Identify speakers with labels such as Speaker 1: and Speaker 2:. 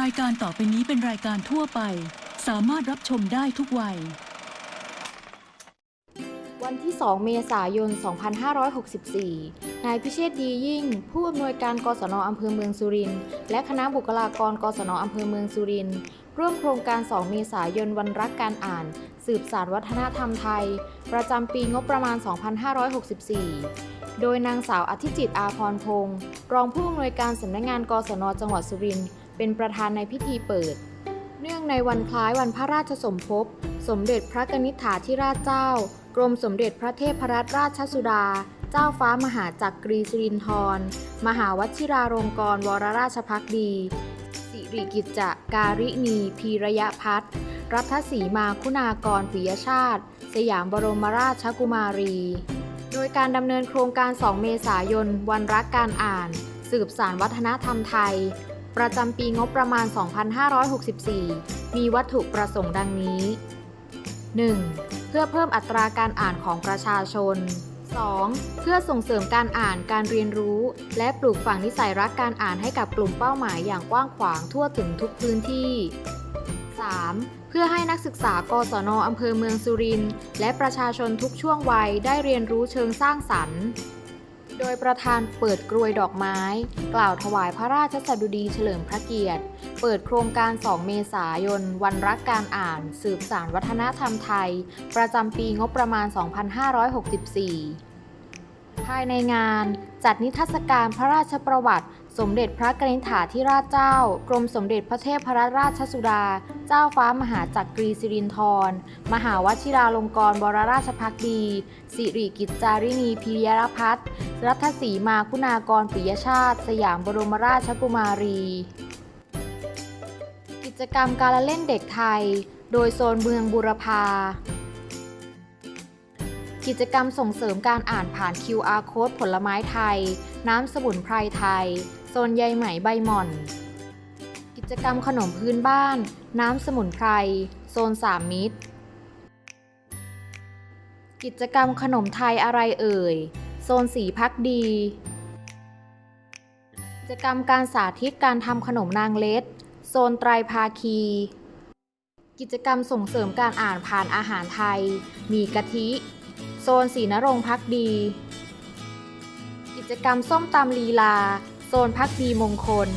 Speaker 1: รายการต่อไปนี้เป็นรายการทั่วไป สามารถรับชมได้ทุกวัย
Speaker 2: วันที่ 2 เมษายน 2564 นายพิเชษดียิ่ง ผู้อำนวยการกศนอำเภอเมืองสุรินทร์และคณะบุคลากรกศนอำเภอเมืองสุรินทร์ร่วมโครงการ 2 เมษายนวันรักการอ่าน สืบสารวัฒนธรรมไทย ประจำปีงบประมาณ 2564โดยนางสาวอธิจิตอาพรพงศ์รองผู้อำนวยการสำนักงานกศนจังหวัดสุรินทร์ เป็นประธานในพิธีเปิด เนื่องในวันคล้ายวันพระราชสมภพ สมเด็จพระกนิษฐาธิราชเจ้า กรมสมเด็จพระเทพรัตนราชสุดา เจ้าฟ้ามหาจักรีสิรินธรมหาวชิราลงกรณวรราชพักดี สิริกิจจการินีพีระยะพัฒน์รัฐสีมาคุณากรปิยชาติ สยามบรมราชกุมารี โดยการดำเนินโครงการ 2 เมษายน วันรักการอ่าน สืบสารวัฒนธรรมไทย ประจำปีงบประมาณ 2564 มีวัตถุประสงค์ดังนี้ 1. เพื่อเพิ่มอัตราการอ่านของประชาชน 2. เพื่อส่งเสริมการอ่านการเรียนรู้ และปลูกฝังนิสัยรักการอ่านให้กับกลุ่มเป้าหมายอย่างกว้างขวางทั่วถึงทุกพื้นที่ 3. เพื่อให้นักศึกษากศนอำเภอเมืองสุรินทร์และประชาชนทุกช่วงวัยได้เรียนรู้เชิงสร้างสรรค์ ดยประธานเปิดกรวยดอกไม้ กล่าวถวายพระราชสดุดีเฉลิมพระเกียรติ เปิดโครงการ 2 เมษายน วันรักการอ่าน สืบสารวัฒนธรรมไทย ประจำปีงบประมาณ 2564 ภายในงาน จัดนิทรรศการพระราชประวัติ สมเด็จพระกนิษฐาธิราชเจ้า กรมสมเด็จพระเทพรัตนราชสุดา เจ้าฟ้ามหาจักรีสิรินธร มหาวชิราลงกรณวรราชพักดี สิริกิจจารินีพียรพัฒน์รัฐสีมาคุณากรปิยชาติ สยามบรมราชกุมารี กิจกรรมการละเล่นเด็กไทย โดยโซนเมืองบุรพา กิจกรรมส่งเสริมการอ่านผ่าน QR Code ผลไม้ไทย น้ำสมุนไพรไทย โซนใยไหมใบหม่อน กิจกรรมขนมพื้นบ้าน น้ำสมุนไพร โซนสามมิตร กิจกรรมขนมไทยอะไรเอ่ย โซนสีพักดี กิจกรรมการสาธิตการทำขนมนางเล็ด โซนไตรภาคี กิจกรรมส่งเสริมการอ่านผ่านอาหารไทย มีกะทิ โซนศรีนรงค์พักดี กิจกรรมส้มตำลีลา โซนพักดีมงคล